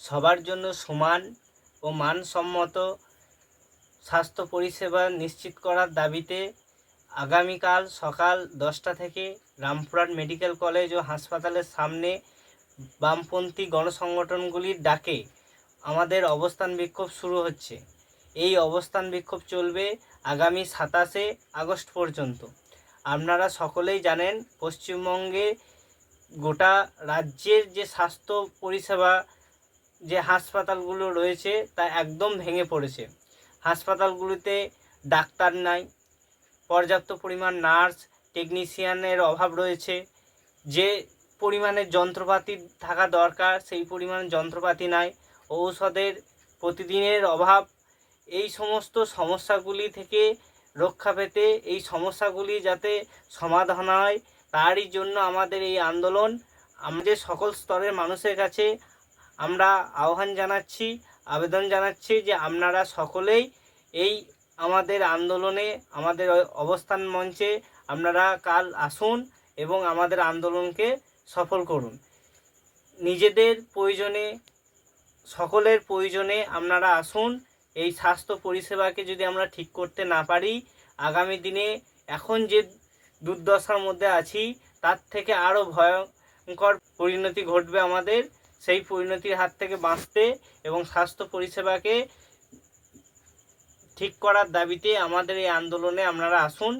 সবার জন্য সমান ও মানসম্মত স্বাস্থ্য পরিষেবা নিশ্চিত করার দাবিতে আগামীকাল সকাল দশটা থেকে রামপুরহাট মেডিকেল কলেজ ও হাসপাতালের সামনে বামপন্থী গণসংগঠনগুলির ডাকে আমাদের অবস্থান বিক্ষোভ শুরু হচ্ছে। এই অবস্থান বিক্ষোভ চলবে আগামী সাতাশে আগস্ট পর্যন্ত। আপনারা সকলেই জানেন, পশ্চিমবঙ্গে গোটা রাজ্যের যে স্বাস্থ্য পরিষেবা যে হাসপাতালগুলো রয়েছে তা একদম ভেঙে পড়েছে। হাসপাতালগুলিতে ডাক্তার নাই, পর্যাপ্ত পরিমাণ নার্স, টেকনিশিয়ানের অভাব রয়েছে। যে পরিমাণে যন্ত্রপাতি থাকা দরকার, সেই পরিমাণ যন্ত্রপাতি নাই। ঔষধের প্রতিদিনের অভাব, এই সমস্ত সমস্যাগুলি থেকে রক্ষা পেতে এই সমস্যাগুলি যাতে সমাধান হয়, তারই জন্য আমাদের এই আন্দোলন আমাদের সকল স্তরের মানুষের কাছে আমরা আহ্বান জানাচ্ছি, আবেদন জানাচ্ছি যে আপনারা সকলেই এই আমাদের আন্দোলনে, আমাদের অবস্থান মঞ্চে আপনারা কাল আসুন এবং আমাদের আন্দোলনকে সফল করুন। নিজেদের প্রয়োজনে, সকলের প্রয়োজনে আপনারা আসুন। এই স্বাস্থ্য পরিষেবাকে যদি আমরা ঠিক করতে না পারি, আগামী দিনে এখন যে দুর্দশার মধ্যে আছি, তার থেকে আরও ভয়ঙ্কর পরিণতি ঘটবে আমাদের। সেই পরিণতির হাত থেকে বাঁচতে এবং স্বাস্থ্য পরিষেবাকে ঠিক করার দাবিতে আমাদের এই আন্দোলনে আপনারা আসুন।